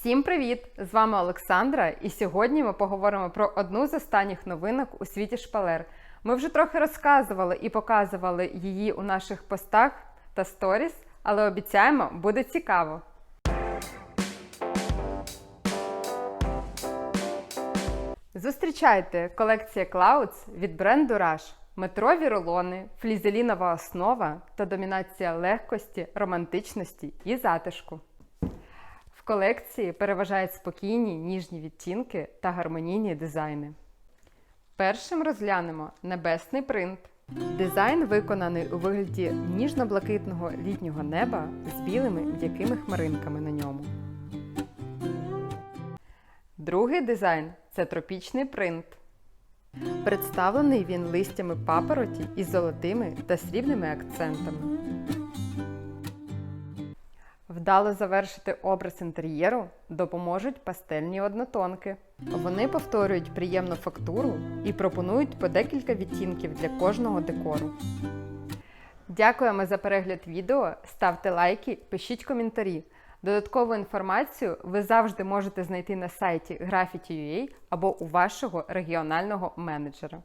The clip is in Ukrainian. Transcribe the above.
Всім привіт! З вами Олександра, і сьогодні ми поговоримо про одну з останніх новинок у світі шпалер. Ми вже трохи розказували і показували її у наших постах та сторіс, але обіцяємо, буде цікаво. Зустрічайте колекція Clouds від бренду Rush. Метрові рулони, флізелінова основа та домінація легкості, романтичності і затишку. Колекції переважають спокійні ніжні відтінки та гармонійні дизайни. Першим розглянемо небесний принт. Дизайн виконаний у вигляді ніжно-блакитного літнього неба з білими м'якими хмаринками на ньому. Другий дизайн це тропічний принт. Представлений він листями папороті із золотими та срібними акцентами. Вдало завершити образ інтер'єру допоможуть пастельні однотонки. Вони повторюють приємну фактуру і пропонують по декілька відтінків для кожного декору. Дякуємо за перегляд відео, ставте лайки, пишіть коментарі. Додаткову інформацію ви завжди можете знайти на сайті Graffiti.ua або у вашого регіонального менеджера.